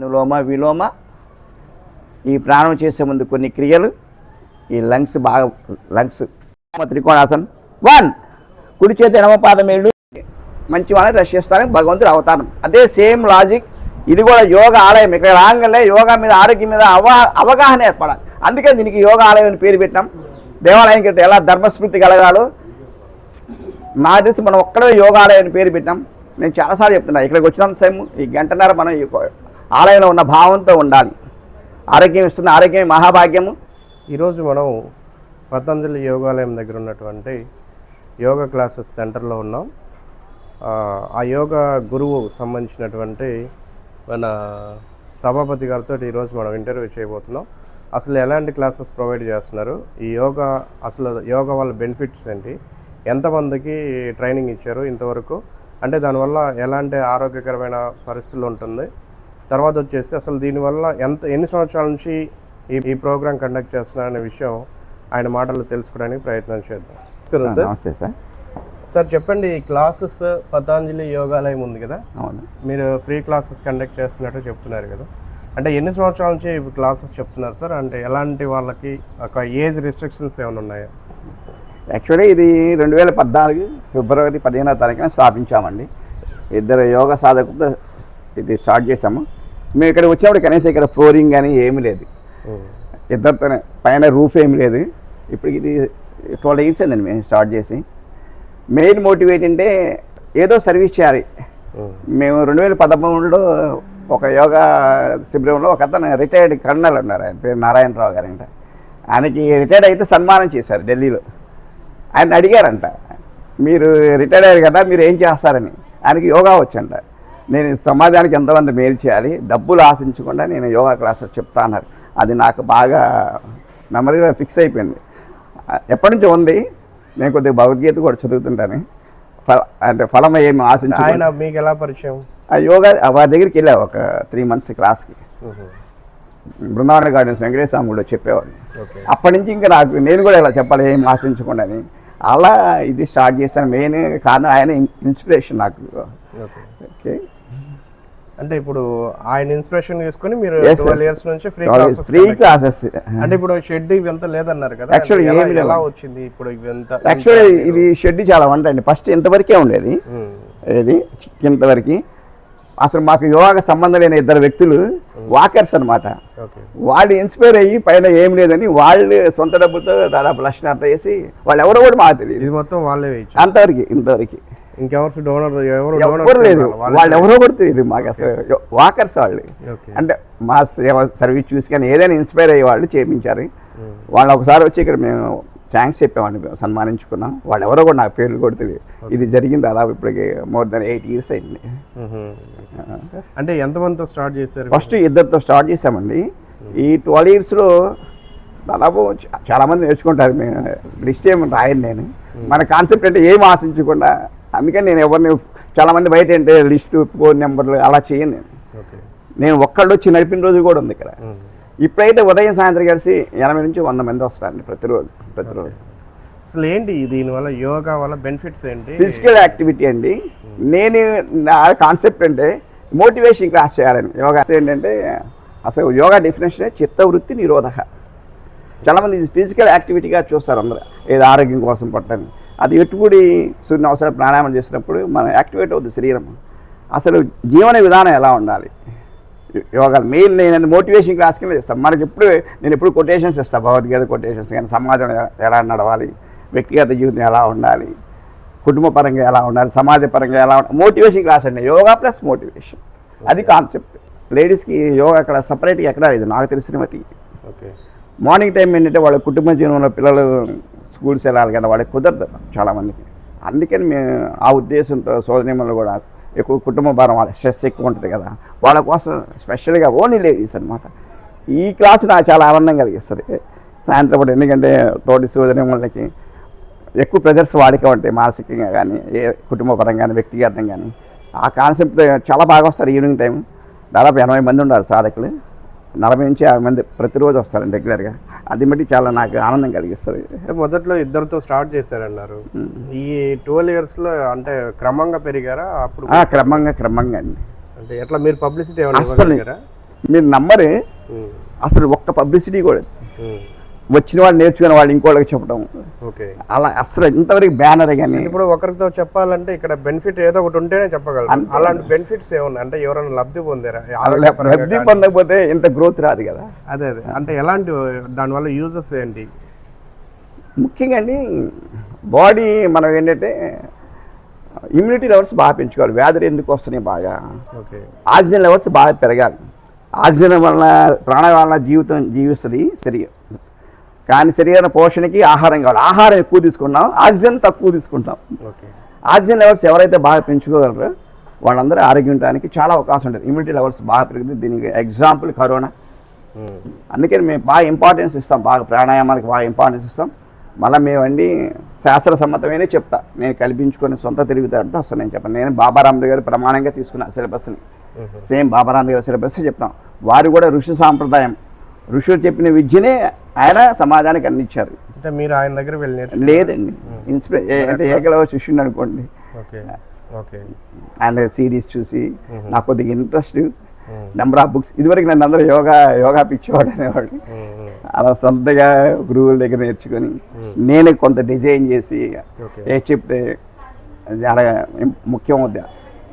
అనులోమ విలోమ? ఈ ప్రాణం చేసే ముందు కొన్ని క్రియలు ఈ లంగ్స్ బాగా లంగ్స్ త్రికోణాసన్. వన్ కుడి చేతి ఎడమ ఏళ్ళు మంచి వాళ్ళని రక్షిస్తారని భగవంతుడు అవతారం. అదే సేమ్ లాజిక్ ఇది కూడా యోగ ఆలయం. ఇక్కడ రాగానే యోగా మీద ఆరోగ్యం మీద అవ అవగాహన ఏర్పడాలి. అందుకే దీనికి యోగ ఆలయం అని పేరు పెట్టాం దేవాలయం కింద ఎలా ధర్మస్మృతి కలగాలో నా తెలిసి మనం ఒక్కడే యోగాలయం అని పేరు పెట్టాం నేను చాలాసార్లు చెప్తున్నా ఇక్కడికి వచ్చినంత సేమ్ ఈ గంటన్నర మనం ఈ ఆలయంలో ఉన్న భావంతో ఉండాలి. ఆరోగ్యం ఇస్తున్న ఆరోగ్యం మహాభాగ్యము. ఈరోజు మనం పతంజలి యోగాలయం దగ్గర ఉన్నటువంటి యోగా క్లాసెస్ సెంటర్లో ఉన్నాం. ఆ, యోగా గురువు సంబంధించినటువంటి మన సభాపతి గారితో ఈరోజు మనం ఇంటర్వ్యూ చేయబోతున్నాం. అసలు ఎలాంటి క్లాసెస్ ప్రొవైడ్ చేస్తున్నారు? ఈ యోగా అసలు యోగా వల్ల బెనిఫిట్స్ ఏంటి? ఎంతమందికి ట్రైనింగ్ ఇచ్చారు ఇంతవరకు? అంటే దానివల్ల ఎలాంటి ఆరోగ్యకరమైన పరిస్థితులు ఉంటుంది? తర్వాత వచ్చేసి అసలు దీనివల్ల ఎంత ఎన్ని సంవత్సరాల నుంచి ఈ ఈ ప్రోగ్రామ్ కండక్ట్ చేస్తున్నారనే విషయం ఆయన మాటల్లో తెలుసుకోవడానికి ప్రయత్నం చేద్దాం. సార్. నమస్తే సార్. సార్ చెప్పండి ఈ క్లాసెస్ పతాంజలి యోగాలయం ఉంది కదా? అవును. మీరు ఫ్రీ క్లాసెస్ కండక్ట్ చేస్తున్నట్టు చెప్తున్నారు కదా. అంటే ఎన్ని సంవత్సరాల నుంచి క్లాసెస్ చెప్తున్నారు సార్? అంటే ఎలాంటి వాళ్ళకి ఒక ఏజ్ రిస్ట్రిక్షన్స్ ఏమైనా ఉన్నాయా? యాక్చువల్లీ ఇది రెండు వేల పద్నాలుగు ఫిబ్రవరి పదిహేనో తారీఖున స్థాపించామండి. ఇద్దరు యోగా సాధకులతో ఇది స్టార్ట్ చేసాము మేము ఇక్కడ వచ్చినప్పుడు కనీసం ఇక్కడ ఫ్లోరింగ్ కానీ ఏమీ లేదు. ఇద్దరితోనే పైన రూఫ్ ఏమి లేదు. ఇప్పుడు ఇది ట్వెల్వ్ ఇయర్స్ అయిందండి మేము స్టార్ట్ చేసి. మెయిన్ మోటివేట్ అంటే ఏదో సర్వీస్ చేయాలి. మేము రెండు వేల పదమూడులో ఒక యోగా శిబిరంలో ఒక అతను రిటైర్డ్ కర్నల్ ఉన్నారు ఆయన పేరు నారాయణరావు గారు అంట. ఆయనకి రిటైర్డ్ అయితే సన్మానం చేశారు ఢిల్లీలో. ఆయన అడిగారంట మీరు రిటైర్డ్ అయ్యారు కదా మీరు ఏం చేస్తారని. ఆయనకి యోగా వచ్చంట. నేను సమాజానికి ఎంతమంది మేలు చేయాలి డబ్బులు ఆశించకుండా నేను యోగా క్లాసెస్ చెప్తా అన్నారు. అది నాకు బాగా మెమరీలో ఫిక్స్ అయిపోయింది. ఎప్పటి నుంచో ఉంది. నేను కొద్దిగా భగవద్గీత కూడా చదువుతుంటాను. ఫల అంటే ఫలం ఏమి ఆశించి ఆయన మీకు ఎలా పరిచయం? ఆ యోగా వారి దగ్గరికి వెళ్ళా ఒక త్రీ మంత్స్ క్లాస్కి. బృందావన గార్డెన్స్ వెంకటేశ్వర స్వామి కూడా చెప్పేవాడు అప్పటి నుంచి ఇంకా నాకు నేను కూడా ఇలా చెప్పాలి ఏం ఆశించకుండా అని అలా ఇది స్టార్ట్ చేశాను. మెయిన్ కారణం ఆయన ఇన్స్పిరేషన్ నాకు. ఓకే. ఓకే. అంటే ఇప్పుడు ఆయన ఇన్స్పిరేషన్ తీసుకొని మీరు. ట్వెల్వ్ ఇయర్స్ నుంచి ఫ్రీ క్లాసెస్ ఫ్రీ క్లాసెస్ అంటే ఇప్పుడు షెడ్ ఇవంతా లేదన్నారు కదా. ఎలా- ఏమీ. ఎలా వచ్చింది ఇప్పుడు ఇవంతా? యాక్చువల్లీ ఇది షెడ్ చాలా వంటండి ఫస్ట్ ఇంతవరకే ఉండేది. ఇది ఇంతవరకు. అసలు మాకు యోగా సంబంధం లేని ఇద్దరు వ్యక్తులు వాకర్స్ అన్నమాట. ఓకే. వాళ్ళు ఇన్స్పైర్ అయ్యి పైన ఏం లేదని వాళ్ళు సొంత డబ్బులతో దాదాపు లక్షణార్థ చేసి వాళ్ళు ఎవరో కూడా మాకు తెలియదు. ఇది మొత్తం వాళ్ళే అంతవరకు ఇంతవరకు. ఇంకెవరు డోనర్ ఎవరు లేదు. వాళ్ళు. ఎవరో కూడా తెలియదు మాకు అసలు. వాకర్స్ వాళ్ళు. అంటే మా సేవ సర్వీస్ చూసి కానీ ఏదైనా ఇన్స్పైర్ అయ్యే వాళ్ళు చేయించారు. వాళ్ళు ఒకసారి వచ్చి ఇక్కడ మేము థ్యాంక్స్ చెప్పామండి మేము సన్మానించుకున్నాం. వాళ్ళు ఎవరో కూడా నాకు పేర్లు కూడా తెలియదు. ఇది జరిగింది దాదాపు ఇప్పటికి మోర్ దెన్ ఎయిట్ ఇయర్స్ అయింది. అంటే ఎంతమందితో స్టార్ట్ చేశారు ఫస్ట్ ఇద్దరితో స్టార్ట్ చేసామండి ఈ ట్వెల్వ్ ఇయర్స్లో దాదాపు చాలామంది నేర్చుకుంటారు. మేము లిస్ట్ ఏమి రాయను నేను. మన కాన్సెప్ట్ అంటే ఏం ఆశించకుండా అందుకని నేను ఎవరిని చాలామంది బయట అంటే లిస్టు ఫోన్ నెంబర్లు అలా చేయను నేను. ఓకే. నేను ఒక్కళ్ళు వచ్చి నడిపిన రోజు కూడా ఉంది ఇక్కడ. ఇప్పుడైతే ఉదయం సాయంత్రం కలిసి ఎనభై నుంచి వంద మంది వస్తారండి ప్రతిరోజు ప్రతిరోజు. అసలు ఏంటి దీనివల్ల యోగా వల్ల బెనిఫిట్స్ ఏంటి? ఫిజికల్ యాక్టివిటీ అండి. నేను నా కాన్సెప్ట్ అంటే మోటివేషన్ క్లాస్ చేయాలని. యోగా ఏంటంటే అసలు యోగా డెఫినేషన్ చిత్తవృత్తి నిరోధక. చాలామంది ఫిజికల్ యాక్టివిటీగా చూస్తారు అందరూ. ఏదో ఆరోగ్యం కోసం పట్టని. అది ఎట్టుబడి సూర్యుని అవసరం ప్రాణాయామం చేసినప్పుడు మనం యాక్టివేట్ అవుతుంది శరీరం. అసలు జీవన విధానం ఎలా ఉండాలి? యోగా మెయిన్ నేను మోటివేషన్ క్లాస్ కింద చేస్తాను మనకి ఎప్పుడు నేను ఎప్పుడు కొటేషన్స్ ఇస్తాను భగవద్గీత కొటేషన్స్ కానీ సమాజం ఎలా నడవాలి? వ్యక్తిగత జీవితం ఎలా ఉండాలి? కుటుంబ పరంగా ఎలా ఉండాలి? సమాజ పరంగా ఎలా ఉండాలి? మోటివేషన్ క్లాస్ అండి. Yoga plus motivation. అది కాన్సెప్ట్. లేడీస్కి యోగా క్లాస్ సపరేట్గా ఎక్కడా లేదు. నాకు తెలిసిన బట్టి ఓకే మార్నింగ్ టైం ఏంటంటే వాళ్ళ కుటుంబ జీవనంలో పిల్లలు స్కూల్స్ వెళ్ళాలి కదా వాళ్ళకి కుదరదు చాలామందికి. అందుకని మేము ఆ ఉద్దేశంతో సోదరిమలు కూడా ఎక్కువ కుటుంబ భారం వాళ్ళ స్ట్రెస్ ఎక్కువ ఉంటుంది కదా వాళ్ళ కోసం స్పెషల్గా ఓన్లీ లేడీస్ అనమాట ఈ క్లాసు నాకు చాలా ఆనందం కలిగిస్తుంది. సాయంత్రం పూట ఎందుకంటే తోటి సోదరిమలకి ఎక్కువ ప్రెజర్స్ వాడికే ఉంటాయి మానసికంగా కానీ ఏ కుటుంబ పరంగా కానీ వ్యక్తిగతం కానీ. ఆ కాన్సెప్ట్ చాలా బాగా వస్తారు ఈవినింగ్ టైం దాదాపు ఎనభై మంది ఉన్నారు సాధకులు. నలభై నుంచి యాభై మంది ప్రతిరోజు వస్తారండి రెగ్యులర్గా. అది బట్టి చాలా నాకు ఆనందం కలిగిస్తుంది. మొదట్లో ఇద్దరితో స్టార్ట్ చేశారన్నారు. ఈ ట్వెల్వ్ ఇయర్స్లో అంటే క్రమంగా పెరిగారా? అప్పుడు క్రమంగా క్రమంగా అండి. అంటే ఎట్లా మీరు పబ్లిసిటీ ఇవ్వగలిగారా? మీరు నమ్మరు. అసలు ఒక్క పబ్లిసిటీ కూడా వచ్చిన వాళ్ళు నేర్చుకునే వాళ్ళు ఇంకోళ్ళకి చెప్పడం. ఓకే. అలా అసలు ఇంతవరకు బ్యానర్ కానీ ఇప్పుడు ఒకరితో చెప్పాలంటే ఇక్కడ బెనిఫిట్ ఏదో ఒకటి ఉంటేనే చెప్పగలరు. అలాంటి బెనిఫిట్స్ ఏమున్నాయి? అంటే ఎవరైనా లబ్ధి పొందారా? లబ్ధి పొందకపోతే ఇంత గ్రోత్ రాదు కదా. అదే అదే. అంటే ఎలాంటి దానివల్ల యూజెస్ ఏంటి? ముఖ్యంగా అండి బాడీ మనం ఏంటంటే ఇమ్యూనిటీ లెవెల్స్ బాగా పెంచుకోవాలి. వ్యాధులు ఎందుకు వస్తున్నాయి బాగా? ఓకే. ఆక్సిజన్ లెవెల్స్ బాగా పెరగాలి. ఆక్సిజన్ వలన ప్రాణ వలన జీవితం జీవిస్తుంది సరిగా కానీ శరీర పోషణకి ఆహారం కావాలి. ఆహారం ఎక్కువ తీసుకుంటాం ఆక్సిజన్ తక్కువ తీసుకుంటాం ఓకే. ఆక్సిజన్ లెవెల్స్ ఎవరైతే బాగా పెంచుకోగలరో వాళ్ళందరూ ఆరోగ్యం ఉండడానికి చాలా అవకాశం ఉంటుంది. ఇమ్యూనిటీ లెవెల్స్ బాగా పెరుగుతుంది. దీనికి ఎగ్జాంపుల్ కరోనా. అందుకని మేము బాగా ఇంపార్టెన్స్ ఇస్తాం. బాగా ప్రాణాయామాలకు బాగా ఇంపార్టెన్స్ ఇస్తాం. మళ్ళీ మేమండి శాస్త్ర సమ్మతమైన చెప్తా. నేను కల్పించుకొని సొంత తిరుగుతాడుతో అసలు నేను చెప్పాను. నేను బాబా రామదేవ్ గారి ప్రమాణంగా తీసుకున్నా సిలబస్ని. సేమ్ బాబా రామదేవ్ గారి సిలబస్ చెప్తాం. వారు కూడా ఋషి సాంప్రదాయం. ఋషులు చెప్పిన విద్యనే ఆయన సమాజానికి అందించారు. అంటే మీరు ఆయన దగ్గర వెళ్ళి నేర్చు లేదండి. ఇన్స్పిరే అంటే ఏకలవ శిష్యుడు అనుకోండి. ఓకే. ఓకే. ఆయన సిడీస్ చూసి నాకు కొద్దిగా ఇంట్రెస్ట్ నెంబర్ ఆఫ్ బుక్స్ ఇదివరకు నన్ను అందరూ యోగా యోగా పిచ్చేవాడు అనేవాడు అలా సొంతగా గురువుల దగ్గర నేర్చుకొని నేనే కొంత డిజైన్ చేసి ఏ చెప్తే చాలా ముఖ్యం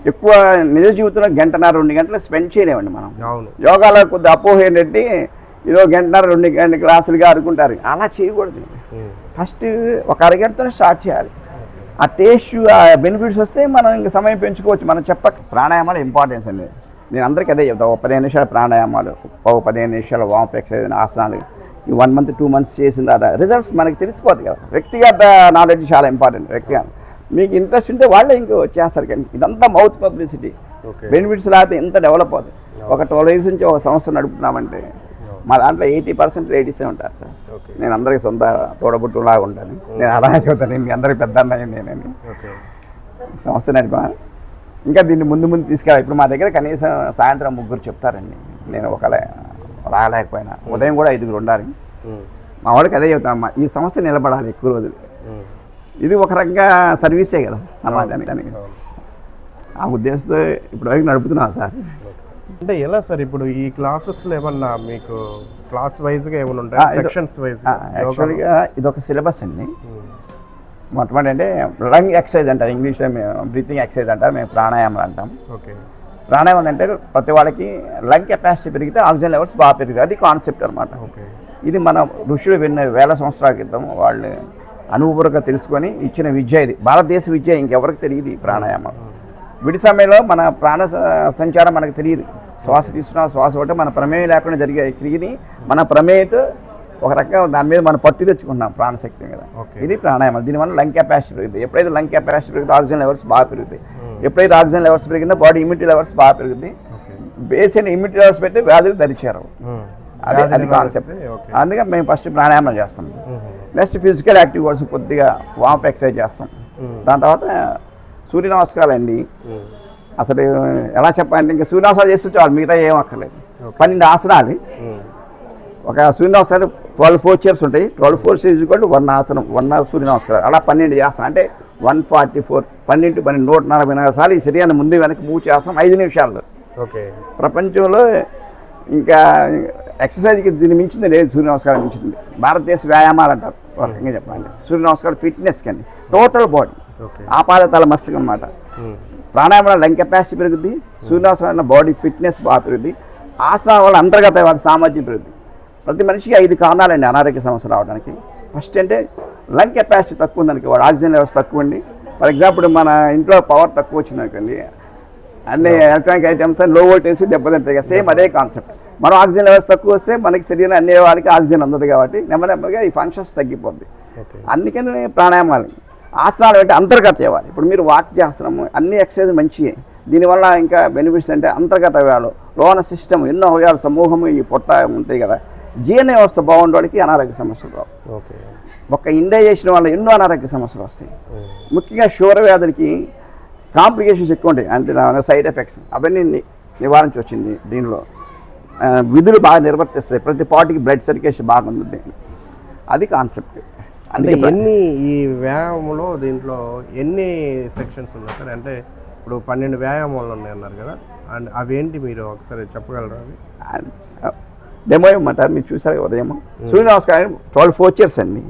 ఎక్కువ నిజ జీవితంలో గంటన్నర రెండు గంటలు స్పెండ్ చేయలేమండి మనం. యోగాలో కొద్ది అపోహ ఏంటంటే ఇదో గంటన్నర రెండు గంట క్లాసులుగా అనుకుంటారు అలా చేయకూడదు. ఫస్ట్ ఒక అరగంటతో స్టార్ట్ చేయాలి. ఆ టేస్ట్ ఆ బెనిఫిట్స్ వస్తే మనం ఇంకా సమయం పెంచుకోవచ్చు. మనం చెప్పక ప్రాణాయామాలు ఇంపార్టెన్స్ అండి. నేను అందరికీ అదే చెప్తాను ఒక పదిహేను నిమిషాల ప్రాణాయామాలు ఒక పదిహేను నిమిషాల వామప్ ఎక్సర్సైజ్ ఆసనాలు. ఈ వన్ మంత్ టూ మంత్స్ చేసిన తర్వాత రిజల్ట్స్ మనకి తెలిసిపోతుంది కదా. వ్యక్తిగత నాలెడ్జ్ చాలా ఇంపార్టెంట్ వ్యక్తిగత మీకు ఇంట్రెస్ట్ ఉంటే వాళ్ళే ఇంకో చేస్తారు కానీ ఇదంతా మౌత్ పబ్లిసిటీ. బెనిఫిట్స్ లేకపోతే ఎంత డెవలప్ అవుతుంది. ఒక ట్వెల్వ్ ఇయర్స్ నుంచి ఒక సంస్థ నడుపుతున్నామంటే మా దాంట్లో ఎయిటీ పర్సెంట్ లేడీసే ఉంటారు సార్. నేను అందరికి సొంత తోడబుట్టులాగా ఉంటాను. నేను అలా చెబుతాను మీ అందరికి పెద్ద అన్నయ్య నేనని. సంస్థ నడిపా ఇంకా దీన్ని ముందు ముందు తీసుకెళ్ళాలి. ఇప్పుడు మా దగ్గర కనీసం సాయంత్రం ముగ్గురు చెప్తారండి. నేను ఒకలే రాలేకపోయినా. ఉదయం కూడా ఐదుగురు ఉండాలి. మా వాళ్ళకి అదే చెప్తామమ్మా ఈ సంస్థ నిలబడాలి ఎక్కువ రోజులు. ఇది ఒక రకంగా సర్వీసే కదా సమాజానికి. ఆ ఉద్దేశంతో ఇప్పటివరకు నడుపుతున్నాం సార్. అంటే ఎలా సార్ ఇప్పుడు ఈ క్లాసెస్లో ఏమన్నా మీకు క్లాస్ వైజ్గా ఏమైనా ఉంటాయి? ఇది- సెక్షన్స్ వైజ్ యాక్చువల్గా ఇది ఒక సిలబస్ అండి. మొట్టమొదటి అంటే లంగ్ ఎక్సర్సైజ్ అంటారు ఇంగ్లీష్లో మేము బ్రీతింగ్ ఎక్సర్సైజ్ అంటారు మేము ప్రాణాయామం అంటాం. ఓకే. ప్రాణాయామం అంటే ప్రతి వాళ్ళకి లంగ్ కెపాసిటీ పెరిగితే ఆక్సిజన్ లెవెల్స్ బాగా పెరుగుతాయి. అది కాన్సెప్ట్ అనమాట ఓకే. ఇది మన ఋషులు విన్న వేల సంవత్సరాల క్రితం వాళ్ళు అనుభవపూర్వకంగా తెలుసుకొని ఇచ్చిన విద్య ఇది. భారతదేశ విద్య ఇంకెవరికి తెలియదు ఈ ప్రాణాయామం. విడి సమయంలో మన ప్రాణ సంచారం మనకు తెలియదు. శ్వాస తీసుకున్న శ్వాస ఒకటి మన ప్రమేయం లేకుండా జరిగే క్రియని మన ప్రమేయతో ఒక రకంగా దాని మీద మనం పట్టు తెచ్చుకుంటున్నాం ప్రాణశక్తి మీద. ఇది ప్రాణాయామం. దీనివల్ల లంగ్ కెపాసిటీ పెరుగుతుంది. ఎప్పుడైతే లంగ్ కెపాసిటీ పెరుగుతుందో ఆక్సిజన్ లెవెల్స్ బాగా పెరుగుతాయి. ఎప్పుడైతే ఆక్సిజన్ లెవెల్స్ పెరిగిందో బాడీ ఇమ్యూనిటీ లెవెల్స్ బాగా పెరుగుతాయి ఓకే. బేసిక్ ఇమ్యూనిటీ లెవెల్స్ పెట్టి వ్యాధులు ధరిచారు అది అది కాన్సెప్ట్. అందుకే మేము ఫస్ట్ ప్రాణాయామం చేస్తాం. నెక్స్ట్ ఫిజికల్ యాక్టివ్ కోసం కొద్దిగా వామప్ ఎక్సర్సైజ్ చేస్తాం. దాని తర్వాత సూర్య నమస్కారాలు అండి. అసలు ఎలా చెప్పాలంటే ఇంకా సూర్య నమస్కారాలు చేస్తే చాలు మిగతా ఏం అక్కర్లేదు. పన్నెండు ఆసనాలు. ఒక సూర్య నమస్కారం ట్వెల్వ్ ఫోర్ చైర్స్ ఉంటాయి. ట్వెల్వ్ ఫోర్ ఈజ్ కూడా వన్ ఆసనం వన్ సూర్య నమస్కారం అలా పన్నెండు చేస్తాం. అంటే వన్ ఫార్టీ ఫోర్ పన్నెండు పన్నెండు నూట నలభై నాలుగు సార్లు ఈ శరీరాన్ని ముందు వెనక్కి మూవ్ చేస్తాం. ఐదు నిమిషాల్లో. ఓకే. ప్రపంచంలో ఇంకా ఎక్సర్సైజ్కి దీన్ని మించింది లేదు సూర్య నమస్కారం మించింది. భారతదేశ వ్యాయామాలు అంటారు. రకంగా చెప్పాలంటే. సూర్య నమస్కారం ఫిట్నెస్ కండి టోటల్ బాడీ ఆపాద తల మస్తకం అనమాట ప్రాణాయామం వల్ల లంగ్ కెపాసిటీ పెరుగుద్ది సూర్యాసనం వల్ల బాడీ ఫిట్నెస్ బాగా పెరుగుద్ది ఆసనం వల్ల అంతర్గత వాటి సామర్థ్యం పెరుగుద్ది. ప్రతి మనిషికి ఐదు కారణాలండి అనారోగ్య సమస్య రావడానికి. ఫస్ట్ అంటే లంగ్ కెపాసిటీ తక్కువ ఉందనుకో వాడు ఆక్సిజన్ లెవెల్స్ తక్కువ అండి ఫర్ ఎగ్జాంపుల్ మన ఇంట్లో పవర్ తక్కువ వచ్చింది అనుకోండి అన్ని ఎలక్ట్రానిక్ ఐటమ్స్లో వోల్టేజ్ దెబ్బతింటాయి కదా సేమ్ అదే కాన్సెప్ట్. మనం ఆక్సిజన్ లెవెల్స్ తక్కువ వస్తే మనకి శరీరం అన్ని వాళ్ళకి ఆక్సిజన్ అందదు కాబట్టి నెమ్మది నెమ్మదిగా ఈ ఫంక్షన్స్ తగ్గిపోద్ది. అందుకని ప్రాణాయామాలు. ఆసనాలు అంటే అంతర్గత చేయాలి ఇప్పుడు మీరు వాక్ చేస్తున్నాము అన్ని ఎక్సర్సైజ్ మంచియే దీనివల్ల ఇంకా బెనిఫిట్స్ అంటే అంతర్గత అవయాలు లోన సిస్టమ్ ఎన్నో అవయాలు సమూహము ఈ పొట్ట ఉంటాయి కదా. జీర్ణ వ్యవస్థ బాగుండేవాడికి అనారోగ్య సమస్యలు రావు. ఓకే. ఒక్క ఇండైజేషన్ వల్ల ఎన్నో అనారోగ్య సమస్యలు వస్తాయి. ముఖ్యంగా షుగర్ వ్యాధులకి కాంప్లికేషన్స్ ఎక్కువ ఉంటాయి. అంటే దాని సైడ్ ఎఫెక్ట్స్. అవన్నీ ని- నివారించవచ్చింది దీనిలో. విధులు బాగా నిర్వర్తిస్తాయి. ప్రతి పార్టీకి బ్లడ్ సర్క్యులేషన్ బాగుంది. అది కాన్సెప్ట్. అంటే ఎన్ని ఈ వ్యాయామంలో దీంట్లో ఎన్ని సెక్షన్స్ ఉన్నాయి సార్? అంటే ఇప్పుడు పన్నెండు వ్యాయామాలు ఉన్నాయి అన్నారు కదా అండ్ అవేంటి మీరు ఒకసారి చెప్పగలరా అవి? డెమో ఇవ్వమంటారు మీరు చూసారు ఉదయం సూర్య నమస్కారం ట్వెల్వ్ ఫోచర్స్ అండి.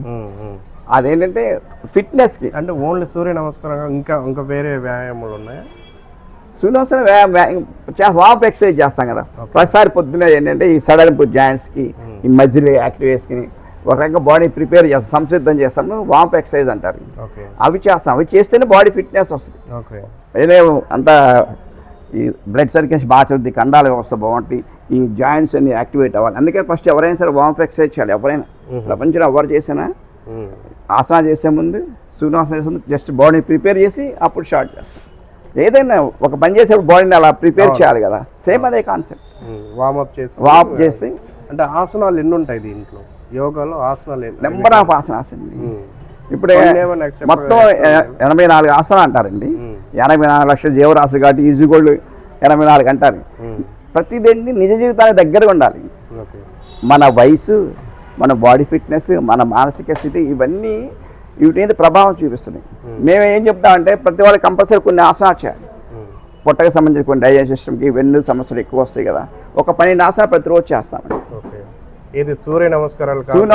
అదేంటంటే ఫిట్నెస్కి. అంటే ఓన్లీ సూర్య నమస్కారం ఇంకా ఇంకా వేరే వ్యాయామాలు ఉన్నాయా? సూర్య నమస్కారం వాప్ ఎక్సర్సైజ్ చేస్తాం కదా. ప్రతిసారి పొద్దున్న ఏంటంటే ఈ సడలింపు జాయింట్స్కి ఈ మజిల్ యాక్టివేట్స్కి ఒక రకంగా బాడీ ప్రిపేర్ చేస్తాం సంసిద్ధం చేస్తాము వాంప్ ఎక్సర్సైజ్ అంటారు. ఓకే. అవి చేస్తాం. అవి చేస్తేనే బాడీ ఫిట్నెస్ వస్తుంది. ఏదో అంత ఈ బ్లడ్ సర్క్యులేషన్ బాగా చదువుతుంది కండాల వ్యవస్థ బాగుంటుంది ఈ జాయింట్స్ అన్ని యాక్టివేట్ అవ్వాలి. అందుకే ఫస్ట్ ఎవరైనా సరే వార్మ్ ఎక్సర్సైజ్ చేయాలి ఎవరైనా. ప్రపంచంలో ఎవరు చేసినా ఆసనా చేసే ముందు సూర్యాసనం చేసే ముందు జస్ట్ బాడీ ప్రిపేర్ చేసి అప్పుడు స్టార్ట్ చేస్తాం. ఏదైనా ఒక పని చేసేప్పుడు బాడీని అలా ప్రిపేర్ చేయాలి కదా. సేమ్ అదే కాన్సెప్ట్ ఉమ్. వార్మప్ చేసి వాప్ చేస్తే అంటే ఆసనాలు ఎన్ని ఉంటాయి దీంట్లో? యోగాలో ఆసనాలు నెంబర్ ఆఫ్ ఆసనాస్ అండి. ఇప్పుడు మొత్తం ఎనభై నాలుగు ఆసనాలు అంటారండి. ఎనభై నాలుగు లక్షల జీవరాశులు కాబట్టి ఈజీ గోల్డ్ ఎనభై నాలుగు అంటారు. ఉమ్, ప్రతిదేంటి నిజ జీవితానికి దగ్గరగా ఉండాలి. మన వయసు మన బాడీ ఫిట్నెస్ మన మానసిక స్థితి ఇవన్నీ వీటి మీద ప్రభావం చూపిస్తున్నాయి. మేము. ఏం చెప్తామంటే ప్రతి వాళ్ళకి కంపల్సరీ కొన్ని ఆసనాలు చేయాలి. పొట్టకి సంబంధించిన కొన్ని డైజెషన్ సిస్టమ్కి వెన్ను సమస్యలు ఎక్కువ వస్తాయి కదా. ఒక పన్నెండు ఆసనాలు ప్రతిరోజు చేస్తామండి. ఇది సూర్య నమస్కారాలు సూర్య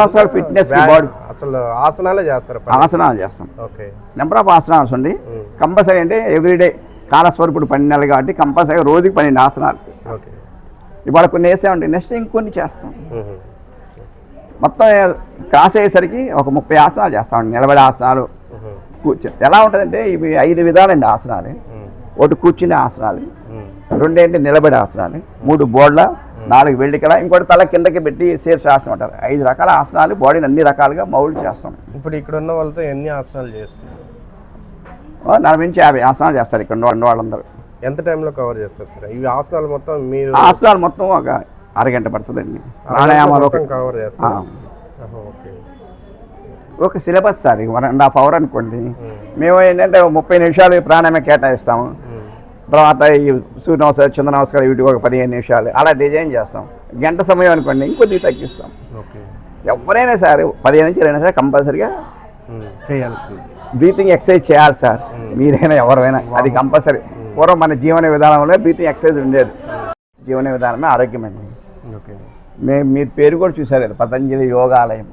వ్యాయామం- body- అసలు ఆసనాలే చేస్తారు. ఆసనాలు చేస్తాం. ఓకే. నెంబర్ ఆఫ్ ఆసనాలు ఉంది ఉమ్, కంపల్సరీ అంటే ఎవ్రీడే కాలస్వరూపుడు పన్నెండు నెలలు కాబట్టి కంపల్సరీ రోజుకి పన్నెండు ఆసనాలు. ఓకే. ఇవాళ కొన్ని వేసామండి నెక్స్ట్ ఇంకొన్ని చేస్తాం. మొత్తం క్రాస్ అయ్యేసరికి ఒక ముప్పై ఆసనాలు చేస్తామండి నిలబడే ఆసనాలు. కూర్చో ఎలా ఉంటుందంటే ఇవి ఐదు విధాలండి ఆసనాలు. ఒకటి కూర్చునే ఆసనాలు. రెండేంటి? నిలబడే ఆసనాలు. మూడు బోర్ల నాలుగు వెల్లికల ఇంకోటి తల కిందకి పెట్టి శీర్షాసనం అంటారు. ఐదు రకాల ఆసనాలు బాడీని అన్ని రకాలుగా మౌల్డ్ చేస్తాం. ఇప్పుడు ఇక్కడ ఉన్న వాళ్ళతో ఎన్ని ఆసనాలు చేస్తున్నారు? నలభై నుంచి యాభై ఆసనాలు చేస్తారు ఇక్కడ ఉన్న వాళ్ళందరూ. ఎంత టైంలో కవర్ చేస్తారు సార్? ఇవి ఆసనాలు మొత్తం మీరు ఆసనాలు మొత్తం ఒక అరగంట పడుతుందండి. ప్రాణాయామాలు కవర్ ఆహా, ఓకే. ఒక syllabus sir one and half hour అనుకోండి. మేము. ఏంటంటే ముప్పై నిమిషాలు ప్రాణాయామం కేటాయిస్తాము. తర్వాత ఈ సూర్య నమస్కారం చంద్ర నమస్కారం వీటికి ఒక పదిహేను నిమిషాలు. అలా డిజైన్ చేస్తాం. గంట సమయం అనుకోండి ఇంకొద్దిగా తగ్గిస్తాం. ఓకే. ఎవరైనా సరే పదిహేను నుంచి ఇరవై నిమిషాలు కంపల్సరీగా చేయాల్సింది. బ్రీతింగ్ ఎక్సర్సైజ్ చేయాలి సార్. మీరైనా ఎవరైనా అది కంపల్సరీ. పూర్వం మన జీవన విధానంలో బ్రీతింగ్ ఎక్సర్సైజ్ ఉండేది. జీవన విధానమే ఆరోగ్యమండి ఓకే. మేము మీరు పేరు కూడా చూసారు కదా పతంజలి యోగాలయం.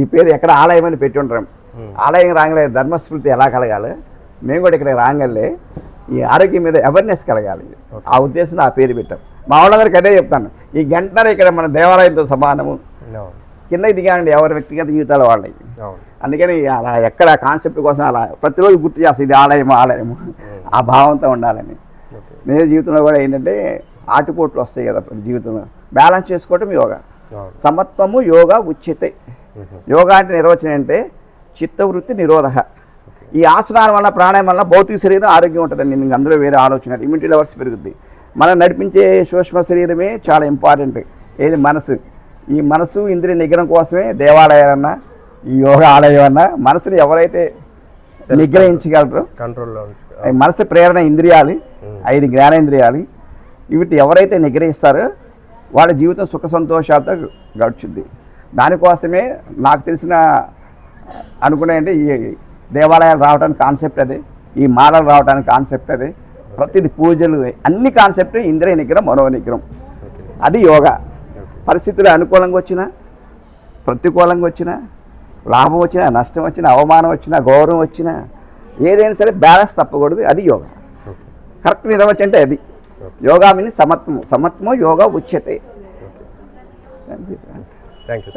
ఈ పేరు ఎక్కడ ఆలయం అని పెట్టి ఉంటాం. ఆలయం రాగలే ధర్మస్మృతి ఎలా కలగాలి? మేము కూడా ఇక్కడ రాగలే ఈ ఆరోగ్యం మీద అవేర్నెస్ కలగాలి. ఆ ఉద్దేశంతో ఆ పేరు పెట్టాం. మా వాళ్ళందరికీ అదే చెప్తాను. ఈ గంటన్నర ఇక్కడ మన దేవాలయంతో సమానము. అవును కిందకి దిగానండి ఎవరి వ్యక్తిగత జీవితాల వాళ్ళకి అందుకని అలా ఎక్కడ కాన్సెప్ట్ కోసం అలా ప్రతిరోజు గుర్తు చేస్తాం ఇది ఆలయం ఆలయం ఆ భావంతో ఉండాలని. నిజ జీవితంలో కూడా ఏంటంటే ఆటుపోట్లు వస్తాయి కదా జీవితంలో. బ్యాలెన్స్ చేసుకోవటం యోగా. సమత్వము యోగా ఉచ్యతే. ఉహు, యోగా అంటే నిర్వచనం అంటే చిత్తవృత్తి నిరోధ. ఈ ఆసనాల వల్ల ప్రాణాయామం వల్ల భౌతిక శరీరం ఆరోగ్యం ఉంటుందండి. ఇంక అందులో వేరే ఆలోచన ఇమ్యూనిటీ లెవెల్స్ పెరుగుద్ది. మనం నడిపించే సూక్ష్మ శరీరమే చాలా ఇంపార్టెంట్ ఏది మనసు. ఈ మనసు ఇంద్రియ నిగ్రహం కోసమే దేవాలయాలన్నా ఈ యోగా ఆలయం అన్నా మనసుని ఎవరైతే నిగ్రహించగలరో కంట్రోల్లో మనసు ప్రేరణ ఇంద్రియాలు ఐదు జ్ఞానేంద్రియాలు వీటి ఎవరైతే నిగ్రహిస్తారో వాళ్ళ జీవితం సుఖ సంతోషాలతో గడుచుద్ది. దానికోసమే నాకు తెలిసిన అనుకునే అంటే ఈ దేవాలయాలు రావడానికి కాన్సెప్ట్ అదే ఈ మాలలు రావడానికి కాన్సెప్ట్ అదే ప్రతిది పూజలు అన్ని కాన్సెప్ట్ ఇంద్రియ నిగ్రహం మనో నిగ్రహం. అది యోగా. పరిస్థితులు అనుకూలంగా వచ్చినా ప్రతికూలంగా వచ్చినా లాభం వచ్చినా నష్టం వచ్చినా అవమానం వచ్చినా గౌరవం వచ్చినా ఏదైనా సరే బ్యాలెన్స్ తప్పకూడదు అది యోగా. కరెక్ట్ నిర్వచనం అంటే అది. యోగా మీన్స్ సమత్వము. సమత్వము యోగా ఉచ్యతే. Thank you thank